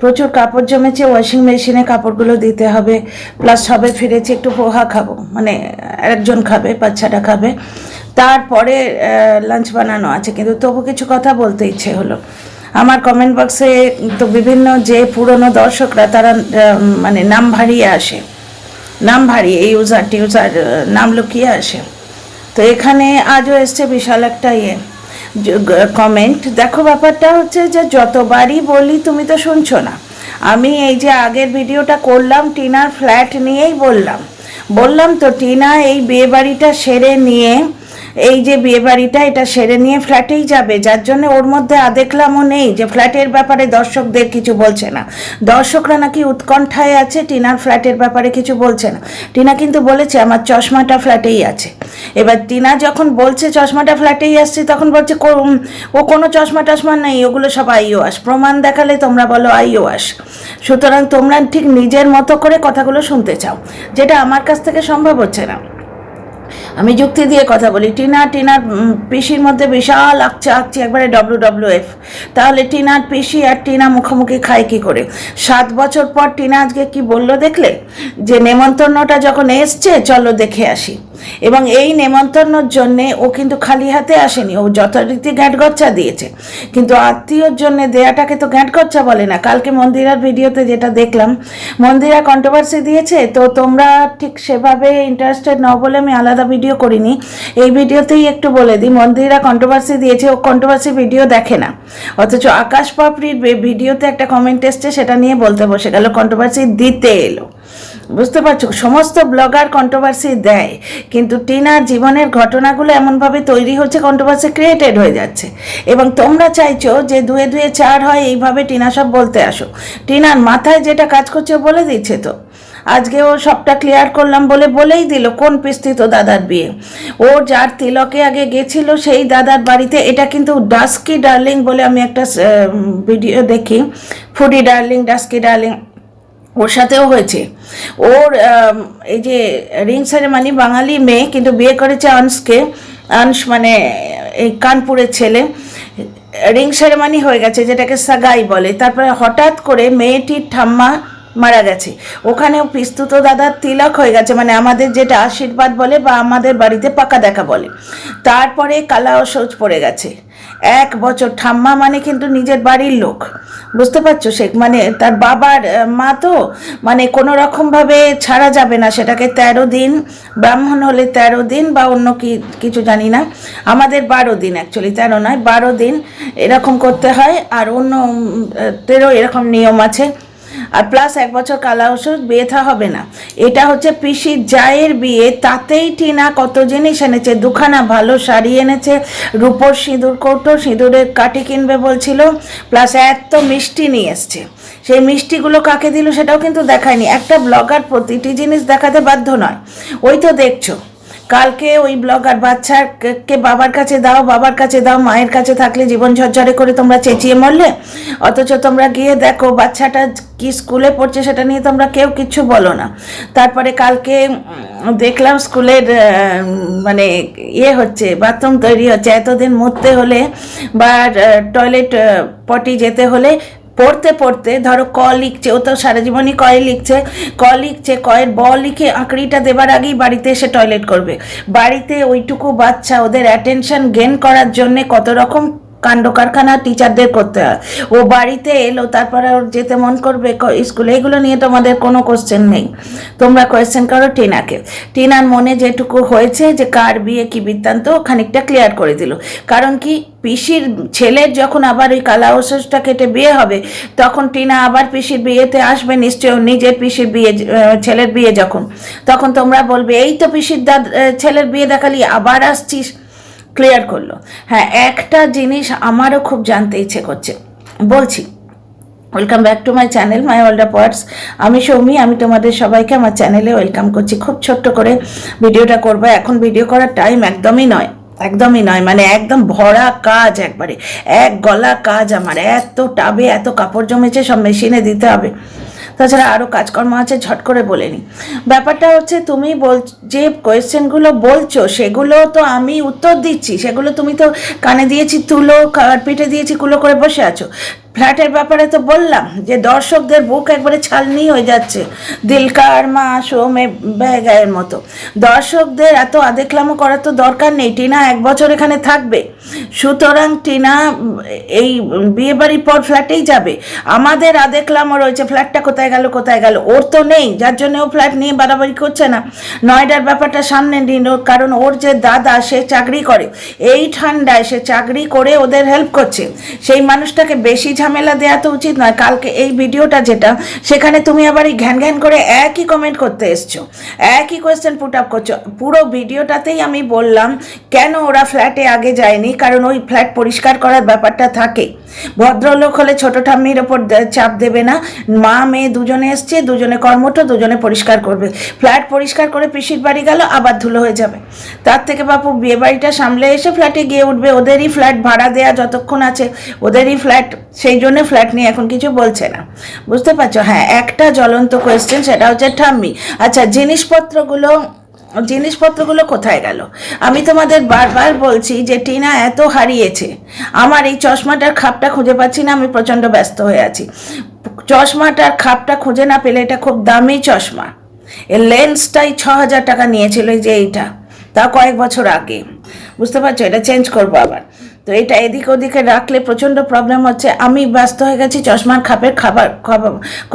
প্রচুর কাপড় জমেছে ওয়াশিং মেশিনে কাপড়গুলো দিতে হবে প্লাস সবে ফিরেছি একটু পোহা খাব মানে একজন খাবে বাচ্চাটা খাবে। তারপরে লাঞ্চ বানানো আছে, কিন্তু তবু কিছু কথা বলতে ইচ্ছে হলো। আমার কমেন্ট বক্সে তো বিভিন্ন যে পুরনো দর্শকরা, তারা মানে নাম ভারিয়ে আসে। নাম ভারী এই ইউজার টিউজার নাম লুকিয়ে আসে। তো এখানে আজও এসছে বিশাল একটা ইয়ে। কমেন্ট দেখো ব্যাপারটা হচ্ছে যে যতবারই বলি তুমি তো শুনছো না। আমি এই যে আগের ভিডিওটা করলাম, টিনার ফ্ল্যাট নিয়েই বললাম। বললাম তো টিনা এই বিয়ে বাড়িটা সেরে নিয়ে এই যে বিয়ে বাড়িটা এটা সেরে নিয়ে ফ্ল্যাটেই যাবে। যার জন্য ওর মধ্যে দেখলামও নেই যে ফ্ল্যাটের ব্যাপারে দর্শকদের কিছু বলছে না। দর্শকরা নাকি উৎকণ্ঠায় আছে, টিনার ফ্ল্যাটের ব্যাপারে কিছু বলছে না। টিনা কিন্তু বলেছে, আমার চশমাটা ফ্ল্যাটেই আছে। এবার টিনা যখন বলছে, চশমাটা ফ্ল্যাটেই আসছে, তখন বলছে ও কোনো চশমা টশমা নেই, ওগুলো সব আইও আস। প্রমাণ দেখালে তোমরা বলো আইও আস। সুতরাং তোমরা ঠিক নিজের মতো করে কথাগুলো শুনতে চাও, যেটা আমার কাছ থেকে সম্ভব হচ্ছে না। আমি যুক্তি দিয়ে কথা বলি। টিনা টিনার পিসির মধ্যে বিশাল আকছে আকছে একবারে ডব্লিউ ডব্লিউ এফ তাহলে টিনার পিসি আর টিনা মুখোমুখি খায় কি করে? সাত বছর পর টিনা আজকে কি বলল দেখলে? যে নেমন্তন্নটা যখন এসছে, চলো দেখে আসি। এবং এই নেমন্তন্নর জন্যে ও কিন্তু খালি হাতে আসেনি, ও যথারীতি গ্যাটগচ্চা দিয়েছে। কিন্তু আত্মীয়র জন্যে দেয়াটাকে তো গ্যাটগচ্চা বলে না। কালকে মন্দিরার ভিডিওতে যেটা দেখলাম, মন্দিরা কন্ট্রোভার্সি দিয়েছে, তো তোমরা ঠিক সেভাবে ইন্টারেস্টেড নাও বলে আমি আলাদা ভিডিও করিনি। এই ভিডিওতেই একটু বলে দিই, মন্দিরা কন্ট্রোভার্সি দিয়েছে, ও কন্ট্রোভার্সি ভিডিও দেখে না। অথচ আকাশ পাপড়ির ভিডিওতে একটা কমেন্ট এসছে, সেটা নিয়ে বলতে বসে গেল কন্ট্রোভার্সি দিতে এলো। বুঝতে পারছ? সমস্ত ব্লগার কন্ট্রোভার্সি দেয়, কিন্তু টিনার জীবনের ঘটনাগুলো এমনভাবে তৈরি হচ্ছে কন্ট্রোভার্সি ক্রিয়েটেড হয়ে যাচ্ছে। এবং তোমরা চাইছো যে দুয়ে দুয়ে চার হয়, এইভাবে টিনা সব বলতে আসো। টিনার মাথায় যেটা কাজ করছে বলে দিচ্ছে তো। আজকে ও সবটা ক্লিয়ার করলাম বলে বলেই দিল কোন পিস্তিত দাদার বিয়ে। ও যার তিলকে আগে গেছিল সেই দাদার বাড়িতে, এটা কিন্তু ডাস্কি ডার্লিং বলে আমি একটা ভিডিও দেখি। ফুডি ডার্লিং, ডাস্কি ডার্লিং, ওর সাথেও হয়েছে। ওর এই যে রিং সেরেমানি বাঙালি মেয়ে, কিন্তু বিয়ে করেছে আনসকে। আনস মানে এই কানপুরের ছেলে। রিং সেরেমানি হয়ে গেছে, যেটাকে সাগাই বলে। তারপরে হঠাৎ করে মেয়েটির ঠাম্মা মারা গেছে। ওখানেও পিস্তুত দাদার তিলক হয়ে গেছে মানে আমাদের যেটা আশীর্বাদ বলে বা আমাদের বাড়িতে পাকা দেখা বলে। তারপরে কালা ও অসৌচ পড়ে গেছে। এক বছর, ঠাম্মা মানে কিন্তু নিজের বাড়ির লোক। বুঝতে পারছ সে মানে তার বাবার মা তো মানে কোনো রকমভাবে ছাড়া যাবে না। সেটাকে তেরো দিন, ব্রাহ্মণ হলে তেরো দিন বা অন্য কি, কিছু জানি না। আমাদের বারো দিন অ্যাকচুয়ালি তেরো নয়, বারো দিন এরকম করতে হয়। আর অন্য তেরো এরকম নিয়ম আছে। আর প্লাস এক বছর কালা ওষুধ বিয়ে থা হবে না। এটা হচ্ছে পিসির জায়ের বিয়ে, তাতেই টিনা কত জিনিস এনেছে, দুখানা ভালো শাড়ি এনেছে, রূপোর সিঁদুর, কৌটো সিঁদুরের কাটি কিনবে বলছিল প্লাস এত মিষ্টি নিয়ে এসছে। সেই মিষ্টিগুলো কাকে দিল সেটাও কিন্তু দেখায়নি। একটা ব্লগার প্রতিটি জিনিস দেখাতে বাধ্য নয়। ওই তো দেখছ কালকে ওই ব্লগার বাচ্চাকে বাবার কাছে দাও, বাবার কাছে দাও, মায়ের কাছে থাকলে জীবন ঝরঝরে করে তোমরা চেঁচিয়ে মরলে। অথচ তোমরা গিয়ে দেখো, বাচ্চাটা কি স্কুলে পড়ছে সেটা নিয়ে তোমরা কেউ কিচ্ছু বলো না। তারপরে কালকে দেখলাম স্কুলের মানে ইয়ে হচ্ছে বাথরুম তৈরি হচ্ছে। এতদিন মুততে হলে বা টয়লেট পটি যেতে হলে পড়তে পড়তে, ধরো ক লিখছে, ও তো সারা জীবনই কয়ে লিখছে, ক লিখছে, কয়ের ব লিখে আঁকড়িটা দেবার আগেই বাড়িতে এসে টয়লেট করবে। বাড়িতে ওইটুকু বাচ্চা ওদের অ্যাটেনশন গেন করার জন্যে কত রকম কাণ্ড কারখানা টিচারদের করতে হয়। ও বাড়িতে এলো, তারপরে ওর যেতে মন করবে স্কুলে, এগুলো নিয়ে তোমাদের কোনো কোশ্চেন নেই। তোমরা কোয়েশ্চেন করো টিনাকে। টিনার মনে যেটুকু হয়েছে যে, কার বিয়ে কি বৃত্তান্ত খানিকটা ক্লিয়ার করে দিল। কারণ কি, পিসির ছেলের যখন আবার ওই কালা ওষুধটা কেটে বিয়ে হবে, তখন টিনা আবার পিসির বিয়েতে আসবে নিশ্চয় নিজের পিসির বিয়ে ছেলের বিয়ে যখন। তখন তোমরা বলবে, এই তো পিসির দাদ, ছেলের বিয়ে দেখালি, আবার আসছিস। ক্লিয়ার করল। হ্যাঁ একটা জিনিস আমারও খুব জানতে ইচ্ছে করছে। বলছি welcome back to my channel my of words আমি সৌমি, আমি তোমাদের সবাইকে আমার চ্যানেলে ওয়েলকাম করছি। খুব ছোট্ট করে ভিডিওটা করব। এখন ভিডিও করার টাইম একদমই নয় একদমই নয়। মানে একদম ভরা কাজ একবারে। এক গলা কাজ আমার। এত টাবে, এত কাপড় জমেছে, সব মেশিনে দিতে হবে। তাছাড়া আরও কাজকর্ম আছে, ঝট করে বলে নিই ব্যাপারটা হচ্ছে তুমি বল, যে কোয়েশ্চেনগুলো বলছো, সেগুলো তো আমি উত্তর দিচ্ছি, সেগুলো তুমি তো কানে দিয়েছি, তুলো পিঠে দিয়েছি, কুলো করে বসে আছো। ফ্ল্যাটের ব্যাপারে তো বললাম, যে দর্শকদের বুক একবারে ছালনি হয়ে যাচ্ছে, দিলকার মা সোমে ব্যাগায়ের মতো। দর্শকদের এত আদেকলামো করার তো দরকার নেই, টিনা এক বছর এখানে থাকবে। সুতরাং টিনা, এই বিয়েবাড়ির পর ফ্ল্যাটেই যাবে। আমাদের আদেকলামো রয়েছে, ফ্ল্যাটটা কোথায় গেল কোথায় গেল, ওর তো নেই, যার জন্য ও ফ্ল্যাট নিয়ে বাড়াবাড়ি করছে না। নয়ডার ব্যাপারটা সামনে নিল কারণ ওর যে দাদা, সে চাকরি করে। এই ঠান্ডায় সে চাকরি করে ওদের হেল্প করছে। সেই মানুষটাকে বেশি ঝামেলা দেওয়া তো উচিত নয়। কালকে এই ভিডিওটা যেটা, সেখানে তুমি আবার এই ঘ্যান ঘ্যান করে একই কমেন্ট করতে এসছো। একই কোয়েশ্চেন পুট আপ করছ। পুরো ভিডিওটাতেই আমি বললাম, কেন ওরা ফ্ল্যাটে আগে যায়নি? কারণ ওই ফ্ল্যাট পরিষ্কার করার ব্যাপারটা থাকে। ভদ্রলোক হলে ছোট ঠাম্মির ওপর চাপ দেবে না। মা, মেয়ে দুজনে এসছে, দুজনে কর্মঠ, দুজনে পরিষ্কার করবে। ফ্ল্যাট পরিষ্কার করে পিসির বাড়ি গেল, আবার ধুলো হয়ে যাবে। তার থেকে বাপু বিয়ে বাড়িটা সামলে এসে ফ্ল্যাটে গিয়ে উঠবে। ওদেরই ফ্ল্যাট ভাড়া দেয়া যতক্ষণ আছে, ওদেরই ফ্ল্যাট সেই জন্য ফ্ল্যাট নিয়ে এখন কিছু বলছে না। বুঝতে পারছ? হ্যাঁ একটা জ্বলন্ত কোয়েশ্চেন সেটা হচ্ছে ঠাম্মি। আচ্ছা জিনিসপত্রগুলো জিনিসপত্রগুলো কোথায় গেল? আমি তোমাদের বারবার বলছি যে টিনা এত হারিয়েছে। আমার এই চশমাটার খাপটা খুঁজে পাচ্ছি না, আমি প্রচণ্ড ব্যস্ত হয়ে আছি। চশমাটার খাপটা খুঁজে না পেলে এটা খুব দামি চশমা। এর লেন্সটাই ছ হাজার টাকা নিয়েছিল যে এইটা। তা কয়েক বছর আগে। বুঝতে পারছ? এটা চেঞ্জ করব আবার। তো এটা এদিক ওদিকে রাখলে প্রচণ্ড প্রবলেম হচ্ছে। আমি ব্যস্ত হয়ে গেছি, চশমার খাপের খাবার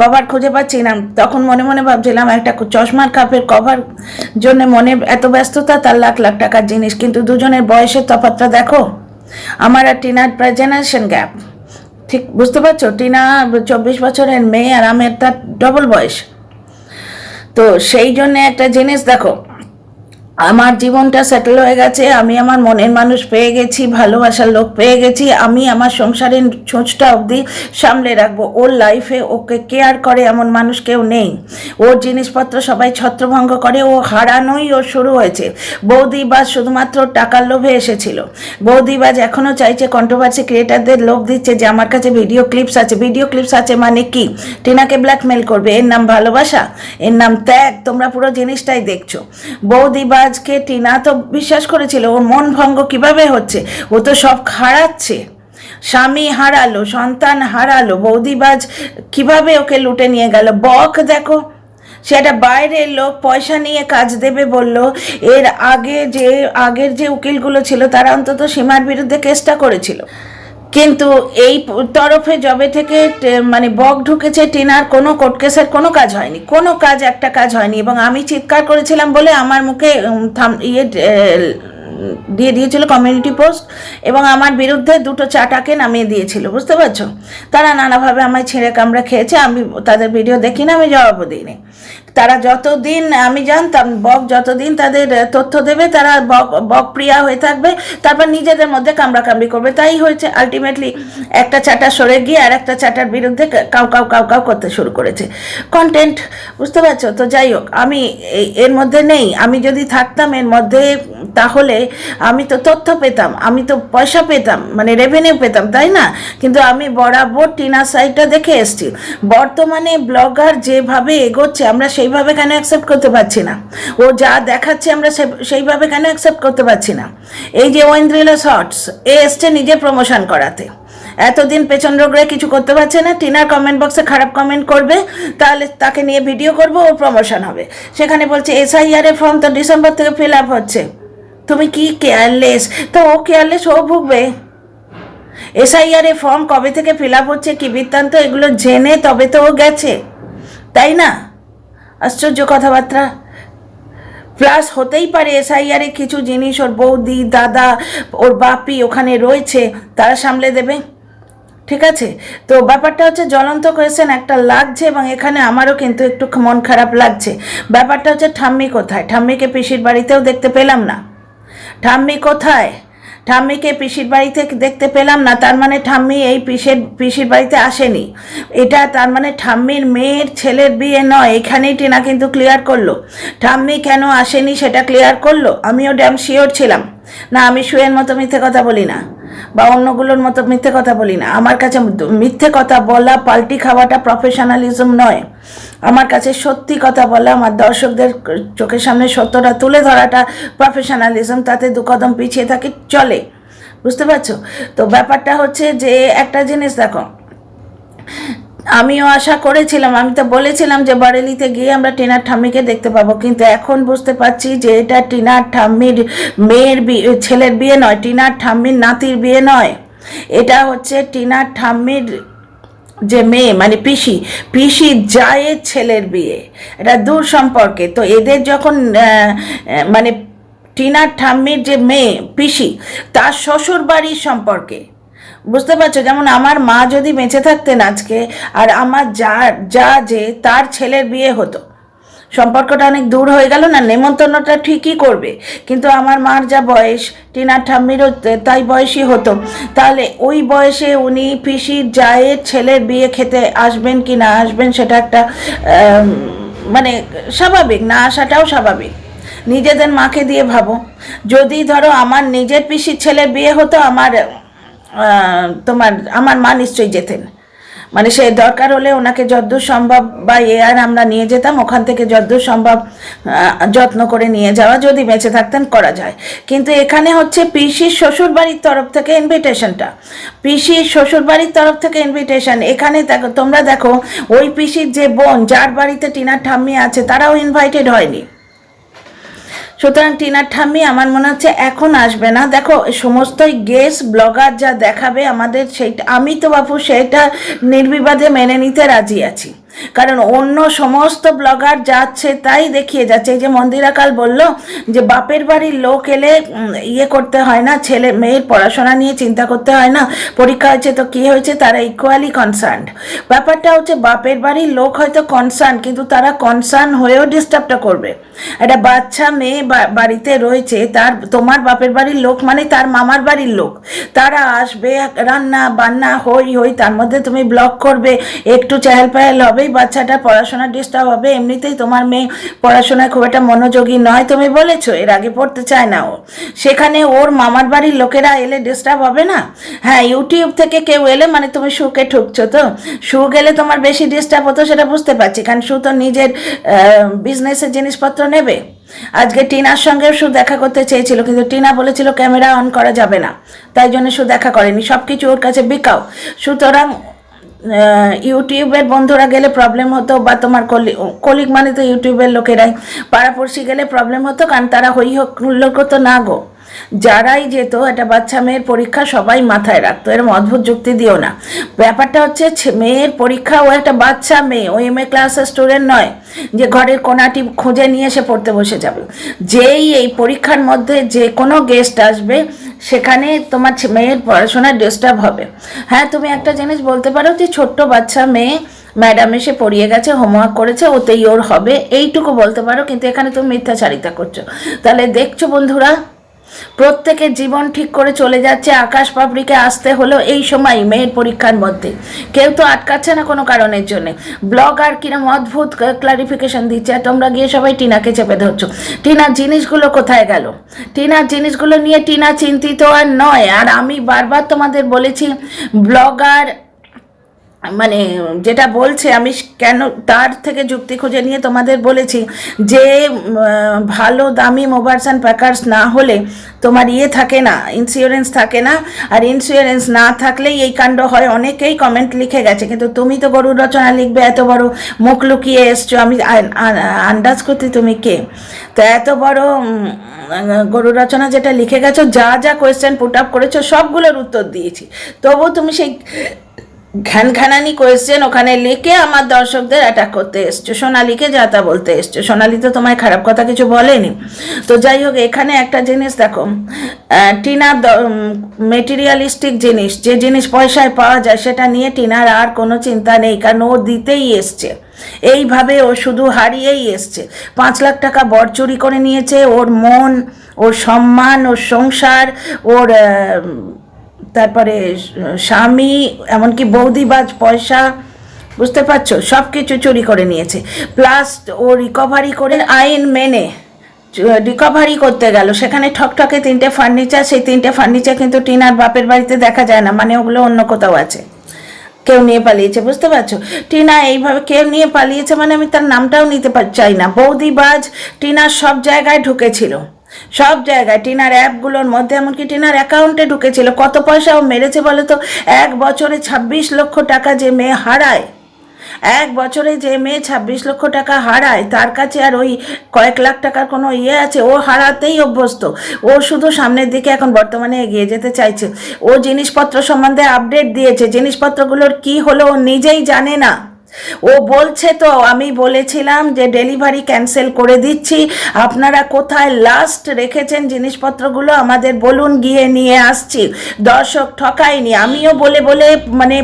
কভার খুঁজে পাচ্ছি না। তখন মনে মনে ভাবছিলাম, একটা চশমার খাপের কভার জন্য মনে এত ব্যস্ততা, তার লাখ লাখ টাকার জিনিস। কিন্তু দুজনের বয়সের তফাৎটা দেখো, আমার আর টিনার প্রায় জেনারেশন গ্যাপ ঠিক, বুঝতে পারছ? টিনা চব্বিশ বছরের মেয়ে আর আমের তার ডবল বয়স। তো সেই জন্য একটা জিনিস দেখো আমার জীবনটা সেটেল হয়ে গেছে, আমি আমার মনের মানুষ পেয়ে গেছি, ভালোবাসার লোক পেয়ে গেছি, আমি আমার সংসারের ছোঁচটা অবধি সামলে রাখব। ওর লাইফে ওকে কেয়ার করে এমন মানুষ কেউ নেই। ওর জিনিসপত্র সবাই ছত্রভঙ্গ করে, ও হারানোই ও শুরু হয়েছে। বৌদিবাজ শুধুমাত্র টাকার লোভে এসেছিল। বৌদিবাজ এখনও চাইছে কন্ট্রোভার্সি ক্রিয়েটারদের লোভ দিচ্ছে যে আমার কাছে ভিডিও ক্লিপস আছে। ভিডিও ক্লিপস আছে মানে কি? টিনাকে ব্ল্যাকমেল করবে। এর নাম ভালোবাসা? এর নাম ত্যাগ? তোমরা পুরো জিনিসটাই দেখছ। বৌদিবাজকে টিনা তো বিশ্বাস করেছিল, ওর মন ভঙ্গ কীভাবে হচ্ছে? ও তো সব হারাচ্ছে। স্বামী হারালো, সন্তান হারালো, বৌদিবাজ কীভাবে ওকে লুটে নিয়ে গেল? বক দেখো। সেটা বাইরের লোক, পয়সা নিয়ে কাজ দেবে বলল। এর আগে যে, আগের যে উকিলগুলো ছিল, তারা অন্তত সীমার বিরুদ্ধে কেসটা করেছিল। কিন্তু এই তরফে জবে থেকে মানে বক ঢুকেছে টিনার, কোনো কোর্ট কেসের কোনো কাজ হয়নি। কোনো কাজ, একটা কাজ হয়নি। এবং আমি চিৎকার করেছিলাম বলে আমার মুখে থাম ইয়ে দিয়ে দিয়েছিল কমিউনিটি পোস্ট এবং আমার বিরুদ্ধে দুটো চাটাকে নামিয়ে দিয়েছিল। বুঝতে পারছ? তারা নানাভাবে আমায় ছিঁড়ে কামড়ে খেয়েছে। আমি তাদের ভিডিও দেখি না আমি জবাবও দিইনি। তারা যতদিন, আমি জানতাম, বক যতদিন তাদের তথ্য দেবে, তারা বক প্রিয়া হয়ে থাকবে, তারপর নিজেদের মধ্যে কামড়াকামড়ি করবে। তাই হয়েছে আলটিমেটলি একটা চাটা সরে গিয়ে আর একটা চাটার বিরুদ্ধে কাউ কাউ কাউ কাউ করতে শুরু করেছে। কন্টেন্ট বুঝতে পারছ? তো যাই হোক, আমি এর মধ্যে নেই। আমি যদি থাকতাম এর মধ্যে, তাহলে আমি তো তথ্য পেতাম, আমি তো পয়সা পেতাম মানে রেভিনিউ পেতাম, তাই না? কিন্তু আমি বরাবর টিনা সাইডটা দেখে এসছি। বর্তমানে ব্লগার যেভাবে এগোচ্ছে, আমরা সেইভাবে কেন অ্যাকসেপ্ট করতে পারছি না? ও যা দেখাচ্ছে আমরা সেইভাবে কেন অ্যাকসেপ্ট করতে পারছি না? এই যে ঐন্দ্রিলা শর্টস, এ এসছে নিজে প্রমোশন করাতে। এতদিন পেছন রোগরে কিছু করতে পারছে না টিনার কমেন্ট বক্সে খারাপ কমেন্ট করবে, তাহলে তাকে নিয়ে ভিডিও করব, ওর প্রমোশন হবে। সেখানে বলছে এসআইআর এর ফর্ম তো ডিসেম্বর থেকে ফিল আপ হচ্ছে। তুমি কি কেয়ারলেস তো ও কেয়ারলেস ও ভুগবে। এসআইআর এ ফর্ম কবে থেকে ফিল আপ হচ্ছে, কি বৃত্তান্ত, এগুলো জেনে তবে তো ও গেছে। তাই না? আশ্চর্য কথাবার্তা। প্লাস হতেই পারে এসআইআর কিছু জিনিস ওর বৌদি, দাদা, ওর বাপি ওখানে রয়েছে, তারা সামলে দেবে। ঠিক আছে? তো ব্যাপারটা হচ্ছে জ্বলন্ত কোয়েশ্চেন একটা লাগছে এবং এখানে আমারও কিন্তু একটু মন খারাপ লাগছে। ব্যাপারটা হচ্ছে ঠাম্মি কোথায়? ঠাম্মিকে পিসির বাড়িতেও দেখতে পেলাম না। ঠাম্মি কোথায়? ঠাম্মিকে পিসির বাড়িতে দেখতে পেলাম না, তার মানে ঠাম্মি এই পিসের, পিসির বাড়িতে আসেনি। এটা তার মানে ঠাম্মির মেয়ের ছেলের বিয়ে নয়, এখানেই টিনা কিন্তু ক্লিয়ার করল। ঠাম্মি কেন আসেনি সেটা ক্লিয়ার করল? আমিও ড্যাম শিওর ছিলাম। না, আমি শুয়ের মতো মিথ্যে কথা বলি না। বা অন্যগুলোর মতো মিথ্যে কথা বলি না। আমার কাছে মিথ্যে কথা বলা, পাল্টি খাওয়াটা প্রফেশনালিজম নয়। আমার কাছে সত্যি কথা বলা, আমার দর্শকদের চোখের সামনে সত্যটা তুলে ধরাটা প্রফেশনালিজম তাতে দু কদম পিছিয়ে থাকে চলে। বুঝতে পারছ? তো ব্যাপারটা হচ্ছে যে, একটা জিনিস দেখো আমিও আশা করেছিলাম, আমি তো বলেছিলাম যে বারেলিতে গিয়ে আমরা টিনার ঠাম্মিকে দেখতে পাবো। কিন্তু এখন বুঝতে পারছি যে এটা টিনার ঠাম্মির মেয়ের বিয়ে ছেলের বিয়ে নয়, টিনার ঠাম্মির নাতির বিয়ে নয়। এটা হচ্ছে টিনার ঠাম্মির যে মেয়ে মানে পিসি পিসি জায়ের ছেলের বিয়ে। এটা দূর সম্পর্কে। তো এদের যখন মানে টিনার ঠাম্মির যে মেয়ে, পিসি, তার শ্বশুর বাড়ির সম্পর্কে। বুঝতে পারছ? যেমন আমার মা যদি বেঁচে থাকতেন আজকে, আর আমার যা যা যে তার ছেলের বিয়ে হতো, সম্পর্কটা অনেক দূর হয়ে গেল না? নেমন্তন্নটা ঠিকই করবে। কিন্তু আমার মার যা বয়স, টিনার ঠাম্মিরও তাই বয়সী হতো। তাহলে ওই বয়সে উনি পিসির জায়ের ছেলের বিয়ে খেতে আসবেন কি না আসবেন সেটা একটা মানে স্বাভাবিক, না আসাটাও স্বাভাবিক। নিজেদের মাকে দিয়ে ভাবো। যদি ধরো আমার নিজের পিসির ছেলের বিয়ে হতো, আমার তোমার, আমার মা নিশ্চয়ই যেতেন। মানে সে দরকার হলে ওনাকে যদ্দূর সম্ভব বা এয়ার আমরা নিয়ে যেতাম, ওখান থেকে যদ্দূর সম্ভব যত্ন করে নিয়ে যাওয়া যদি বেঁচে থাকতেন, করা যায়। কিন্তু এখানে হচ্ছে পিসির শ্বশুর বাড়ির তরফ থেকে ইনভিটেশনটা পিসির শ্বশুর বাড়ির তরফ থেকে ইনভিটেশন এখানে তোমরা দেখো, ওই পিসির যে বোন, যার বাড়িতে টিনার ঠাম্মি আছে, তারাও ইনভাইটেড হয়নি। সুতরাং টিনার ঠাম্মি আমার মনে হচ্ছে এখন আসবে না। দেখো, সমস্তই গেস্ট ব্লগার যা দেখাবে আমাদের সেইটা আমি তো বাপু সেটা নির্বিবাদে মেনে নিতে রাজি আছি। কারণ অন্য সমস্ত ব্লগার যাচ্ছে, তাই দেখিয়ে যাচ্ছে। এই যে মন্দিরাকাল বলল যে বাপের বাড়ির লোক এলে ইয়ে করতে হয় না, ছেলে মেয়ের পড়াশোনা নিয়ে চিন্তা করতে হয় না, পরীক্ষা হয়েছে তো কি হয়েছে, তারা ইকুয়ালি কনসার্ন ব্যাপারটা হচ্ছে বাপের বাড়ির লোক হয়তো কনসার্ন কিন্তু তারা কনসার্ন হয়েও ডিস্টার্বটা করবে। একটা বাচ্চা মেয়ে বাড়িতে রয়েছে, তার, তোমার বাপের বাড়ির লোক মানে তার মামার বাড়ির লোক। তারা আসবে, রান্না বান্না, হই হই, তার মধ্যে তুমি ব্লগ করবে, একটু চেহেল পেহেল হবেই বাচ্চাটা পড়াশোনা ডিস্টার্ব হবে, এমনিতেই তোমার মেয়ে পড়াশোনায় খুব একটা মনোযোগী নয়, তুমি বলেছ, এর আগে পড়তে চায় না ও। সেখানে ওর মামার বাড়ির লোকেরা এলে ডিস্টার্ব হবে না? হ্যাঁ ইউটিউব থেকে কেউ এলে মানে তুমি সুকে ঠুকছো তো? সু গেলে তোমার বেশি ডিস্টার্ব হতো সেটা বুঝতে পারছি, কারণ সু তো নিজের বিজনেসের জিনিসপত্র নেবে। আজকে টিনার সঙ্গেও সু দেখা করতে চেয়েছিল, কিন্তু টিনা বলেছিল, ক্যামেরা অন করা যাবে না। তাই জন্য সু দেখা করেনি সব কিছু ওর কাছে বিকাও। সুতরাং ইউটিউবের বন্ধুরা গেলে প্রবলেম হতো বা তোমার কলিগ মানে তো ইউটিউবের লোকেরাই। পাড়াপড়শি গেলে প্রবলেম হতো কারণ তারা হই হোক করতো, না গো। যারাই যেত, একটা বাচ্চা মেয়ের পরীক্ষা সবাই মাথায় রাখতো এরকম অদ্ভুত যুক্তি দিও না। ব্যাপারটা হচ্ছে মেয়ের পরীক্ষা, ও একটা বাচ্চা মেয়ে, ও এম এ ক্লাসের স্টুডেন্ট নয়, যে ঘরের কোনাটি খুঁজে নিয়ে এসে পড়তে বসে যাবে। যেই এই পরীক্ষার মধ্যে যে কোনো গেস্ট আসবে, সেখানে তোমার মেয়ের পড়াশোনার ডিস্টার্ব হবে। হ্যাঁ তুমি একটা জিনিস বলতে পারো যে, ছোট্ট বাচ্চা মেয়ে ম্যাডাম এসে পড়িয়ে গেছে হোমওয়ার্ক করেছে, ওতেই ওর হবে, এইটুকু বলতে পারো, কিন্তু এখানে তুমি মিথ্যাচারিতা করছ। তাহলে দেখছ বন্ধুরা প্রত্যেকের জীবন ঠিক করে চলে যাচ্ছে, আকাশ পাপড়িকে আসতে হলো এই সময় মেয়ের পরীক্ষার মধ্যে। কেউ তো আটকাচ্ছে না কোনো কারণের জন্য। ব্লগ আর কিরম অদ্ভুত ক্লারিফিকেশন দিচ্ছে, আর তোমরা গিয়ে সবাই টিনাকে চেপে ধরছো। টিনার জিনিসগুলো কোথায় গেল? টিনার জিনিসগুলো নিয়ে টিনা চিন্তিত আর নয়। আর আমি বারবার তোমাদের বলেছি, ব্লগার মানে যেটা বলছে, আমি কেন তার থেকে যুক্তি খুঁজে নিয়ে তোমাদের বলেছি যে ভালো দামি মোবাইলস অ্যান্ড প্যাকার্স না হলে তোমার ইয়ে থাকে না ইন্স্যুরেন্স থাকে না, আর ইন্স্যুরেন্স না থাকলেই এই কাণ্ড হয়। অনেকেই কমেন্ট লিখে গেছে, কিন্তু তুমি তো গরুর রচনা লিখবে, এত বড় মুখ লুকিয়ে এসছো। আমি আন্দাজ করতে তুমি কে? তো এত বড় গরু রচনা যেটা লিখে গেছো, যা যা কোয়েশ্চেন পুট আপ করেছ, সবগুলোর উত্তর দিয়েছি। তবু তুমি সেই ঘ্যান ঘ্যানানি কোয়েশ্চেন ওখানে লিখে আমার দর্শকদের অ্যাটাক করতে এসছো। সোনালিকে যা তা বলতে এসছো। সোনালি তো তোমায় খারাপ কথা কিছু বলেনি। তো যাই হোক, এখানে একটা জিনিস দেখো। টিনার মেটেরিয়ালিস্টিক জিনিস। যে জিনিস পয়সায় পাওয়া যায়, সেটা নিয়ে টিনার আর কোনো চিন্তা নেই, কারণ ও দিতেই এসছে। এইভাবে ও শুধু হারিয়েই এসছে। পাঁচ লাখ টাকা বর চুরি করে নিয়েছে। ওর মন, ওর সম্মান, ওর সংসার, ওর তারপরে স্বামী, এমনকি বৌদিবাজ পয়সা, বুঝতে পারছ? সব কিছু চুরি করে নিয়েছে। প্লাস ও রিকভারি করে আইন মেনে রিকভারি করতে গেল। সেখানে ঠকঠকে তিনটে ফার্নিচার সেই তিনটে ফার্নিচার কিন্তু টিনার বাপের বাড়িতে দেখা যায় না। মানে ওগুলো অন্য কোথাও আছে। কেউ নিয়ে পালিয়েছে, বুঝতে পারছ? টিনা এইভাবে কেউ নিয়ে পালিয়েছে মানে আমি তার নামটাও নিতে চাই না। বৌদিবাজ টিনার সব জায়গায় ঢুকেছিল। সব জায়গায় টিনার অ্যাপগুলোর মধ্যে, এমনকি টিনার অ্যাকাউন্টে ঢুকেছিল। কত পয়সাও মেরেছে বলে তো এক বছরে ছাব্বিশ লক্ষ টাকা যে মেয়ে হারায়। এক বছরে যে মেয়ে ছাব্বিশ লক্ষ টাকা হারায়, তার কাছে আর ওই কয়েক লাখ টাকার কোনো ইয়ে আছে, ও হারাতেই অভ্যস্ত। ও শুধু সামনের দিকে এখন বর্তমানে এগিয়ে যেতে চাইছে। ও জিনিসপত্র সম্বন্ধে আপডেট দিয়েছে। জিনিসপত্রগুলোর কি হলো ও নিজেই জানে না। ও বলছে তো, আমি বলেছিলাম যে ডেলিভারি ক্যান্সেল করে দিচ্ছি। আপনারা কোথায় লাস্ট রেখেছেন জিনিসপত্রগুলো? আমাদের বলুন, গিয়ে নিয়ে আসছি। দর্শক ঠকায়নি। আমিও বলে বলে মানে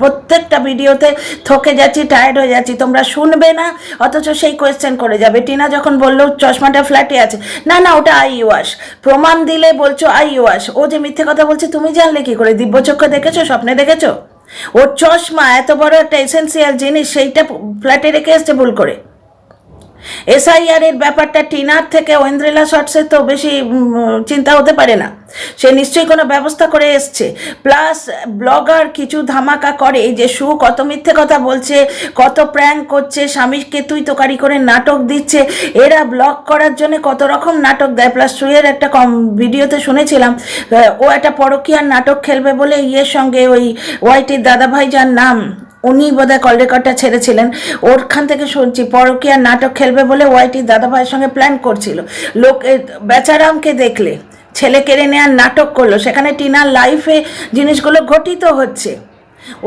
প্রত্যেকটা ভিডিওতে থকে যাচ্ছি টায়ার্ড হয়ে যাচ্ছি। তোমরা শুনবে না, অথচ সেই কোয়েশ্চেন করে যাবে। টিনা যখন বলল, চশমাটা ফ্ল্যাটে আছে। না না, ওটা আই ওয়াশ প্রমাণ দিলে বলছো আই ওয়াশ ও যে মিথ্যে কথা বলছে, তুমি জানলে কি করে? দিব্যচক্ষে দেখেছ, স্বপ্নে দেখেছ? ওর চশমা এত বড় একটা এসেন্সিয়াল জিনিস সেইটা ফ্ল্যাটে রেখে এসছে ভুল করে। এসআইআর এর ব্যাপারটা টিনার থেকে ঐন্দ্রেলা শর্টসের তো বেশি চিন্তা হতে পারে না। সে নিশ্চয়ই কোনো ব্যবস্থা করে এসছে। প্লাস ব্লগার কিছু ধামাকা করে যে সু কত মিথ্যে কথা বলছে, কত প্র্যাঙ্ক করছে, স্বামীকে তুই তোকারি করে নাটক দিচ্ছে। এরা ব্লগ করার জন্য কত রকম নাটক দেয়। প্লাস সুয়ের একটা কম ভিডিওতে শুনেছিলাম ও একটা পরকীয়ার নাটক খেলবে বলে ইয়ের সঙ্গে ওই ওয়াইটির দাদাভাই যার নাম উনি বোধহয় কল রেকর্ডটা ছেড়েছিলেন। ওরখান থেকে শুনছি, পরকীয়ার নাটক খেলবে বলে ওয়াইটি দাদাভাইয়ের সঙ্গে প্ল্যান করছিল। লোক বেচারামকে দেখলে, ছেলে কেড়ে নেওয়ার নাটক করল। সেখানে টিনার লাইফে জিনিসগুলো ঘটিত হচ্ছে।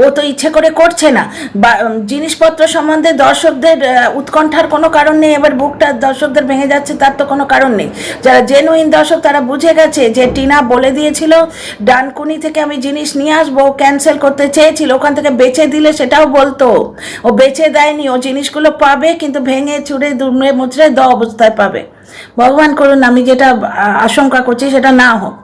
ও তো ইচ্ছে করে করছে না। বা জিনিসপত্র সম্বন্ধে দর্শকদের উৎকণ্ঠার কোনো কারণ নেই। এবার বুকটা দর্শকদের ভেঙে যাচ্ছে, তার তো কোনো কারণ নেই। যারা জেনুইন দর্শক, তারা বুঝে গেছে যে টিনা বলে দিয়েছিল, ডানকুনি থেকে আমি জিনিস নিয়ে আসব ক্যান্সেল করতে চেয়েছিল, ওখান থেকে বেচে দিলে সেটাও বলতো। ও বেচে দেয়নি, ও জিনিসগুলো পাবে, কিন্তু ভেঙে চুড়ে দুমড়ে মুচড়ে দ অবস্থায় পাবে। ভগবান করুন, আমি যেটা আশঙ্কা করছি সেটা না হোক।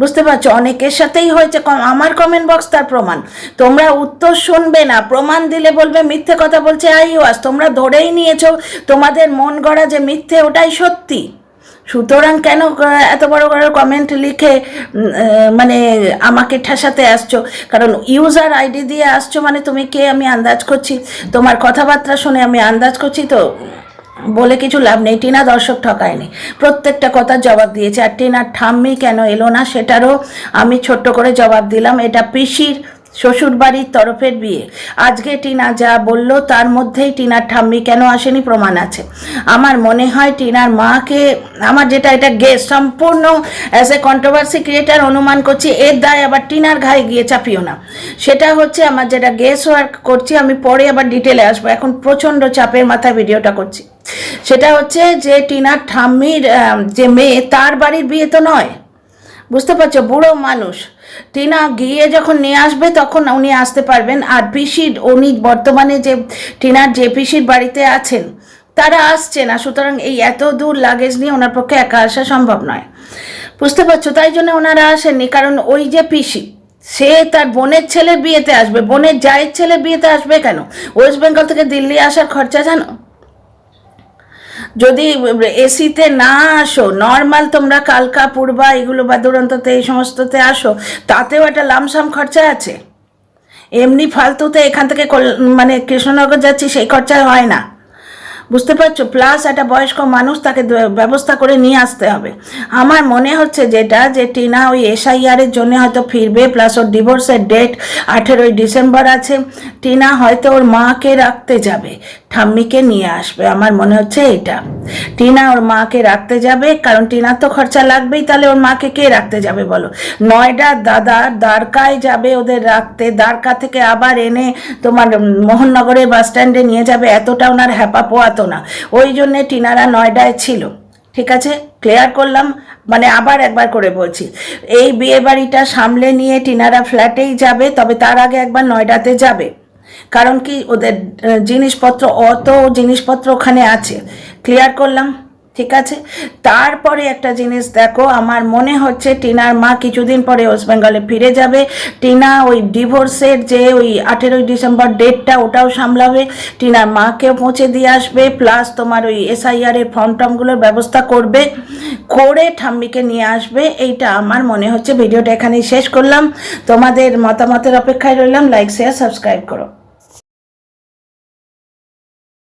বুঝতে পারছ? অনেকের সাথেই হয়েছে আমার কমেন্ট বক্স তার প্রমাণ। তোমরা উত্তর শুনবে না, প্রমাণ দিলে বলবে, মিথ্যে কথা বলছে আই ওয়াস তোমরা ধরেই নিয়েছো, তোমাদের মন গড়া যে মিথ্যে, ওটাই সত্যি। সুতরাং কেন এত বড় বড় কমেন্ট লিখে মানে আমাকে ঠেসাতে আসছো? কারণ ইউজার আইডি দিয়ে আসছো মানে তুমি কে? আমি আন্দাজ করছি। তোমার কথাবার্তা শুনে আমি আন্দাজ করছি তো বলে কিছু লাভ নেই, টিনা দর্শক ঠকায়নি। প্রত্যেকটা কথার জবাব দিয়েছে, আর টিনার ঠাম্মি কেন এলো না সেটারও আমি ছোট্ট করে জবাব দিলাম, এটা পিসির শ্বশুর বাড়ির তরফের বিয়ে। আজকে টিনা যা বলল, তার মধ্যেই টিনার ঠাম্মি কেন আসেনি প্রমাণ আছে। আমার মনে হয় টিনার মাকে, আমার যেটা, এটা গেস সম্পূর্ণ অ্যাজ এ কন্ট্রোভার্সি ক্রিয়েটার অনুমান করছি, এর দায় আবার টিনার ঘায়ে গিয়ে চাপিও না। সেটা হচ্ছে আমার যেটা গেস ওয়ার্ক করছি, আমি পরে আবার ডিটেলে আসব। এখন প্রচণ্ড চাপের মাথায় ভিডিওটা করছি। সেটা হচ্ছে যে টিনার ঠাম্মির যে মেয়ে, তার বাড়ির বিয়ে তো নয়। বুঝতে পারছ, বুড়ো মানুষ। টিনা গিয়ে যখন নিয়ে আসবে, তখন উনি আসতে পারবেন। আর পিসির উনি বর্তমানে যে, টিনার যে পিসির বাড়িতে আছেন, তারা আসছে না। সুতরাং এই এত দূর লাগেজ নিয়ে ওনার পক্ষে একা আসা সম্ভব নয়। বুঝতে পারছ? তাই জন্য ওনারা আসেননি। কারণ ওই যে পিসি, সে তার বোনের ছেলের বিয়েতে আসবে। বোনের জায়ের ছেলের বিয়েতে আসবে কেন? ওয়েস্ট বেঙ্গল থেকে দিল্লি আসার খরচা জানো? যদি এসিতে না আসো নর্মাল তোমরা কালকা, পূর্বা, এগুলো বা দুরন্ততে, এই সমস্ততে আসো, তাতেও একটা লামসাম খরচা আছে। এমনি ফালতুতে এখান থেকে মানে কৃষ্ণনগর যাচ্ছি, সেই খরচা হয় না। বুঝতে পারছ? প্লাস একটা বয়স্ক মানুষ তাকে ব্যবস্থা করে নিয়ে আসতে হবে। আমার মনে হচ্ছে যেটা, যে টিনা ওই এসআইআর এর জন্য হয়তো ফিরবে প্লাস ওর ডিভোর্সের ডেট আঠেরোই ডিসেম্বর আছে। টিনা হয়তো ওর মাকে রাখতে যাবে। ঠাম্মিকে নিয়ে আসবে। আমার মনে হচ্ছে এটা। টিনা ওর মাকে রাখতে যাবে কারণ টিনার তো খরচা লাগবেই তাহলে ওর মাকে কে রাখতে যাবে বলো? নয়ডা দাদা দ্বারকায় যাবে ওদের রাখতে দ্বারকা থেকে আবার এনে তোমার উম, মোহননগরের বাস স্ট্যান্ডে নিয়ে যাবে এতটা ওনার হ্যাপা পোয়াতো না। ওই জন্যে টিনারা নয়ডায় ছিল। ঠিক আছে? ক্লিয়ার করলাম? মানে আবার একবার করে বলছি। এই বিয়ে বাড়িটা সামলে নিয়ে টিনারা ফ্ল্যাটেই যাবে তবে তার আগে একবার নয়ডাতে যাবে। কারণ কি ওদের জিনিসপত্র, অত জিনিসপত্র ওখানে আছে। ক্লিয়ার করলাম? ঠিক আছে? তারপরে একটা জিনিস দেখো, আমার মনে হচ্ছে টিনার মা কিছুদিন পরে ওয়েস্ট বেঙ্গলে ফিরে যাবে। টিনা ওই ডিভোর্সের যে ওই আঠেরোই ডিসেম্বর ডেটটা ওটাও সামলাবে। টিনার মাকেও পৌঁছে দিয়ে আসবে প্লাস তোমার ওই এসআইআর এর ফর্ম টর্মগুলোর ব্যবস্থা করবে, করে ঠাম্মিকে নিয়ে আসবে। এইটা আমার মনে হচ্ছে ভিডিওটা এখানেই শেষ করলাম। তোমাদের মতামতের অপেক্ষায় রইলাম। লাইক শেয়ার সাবস্ক্রাইব করো।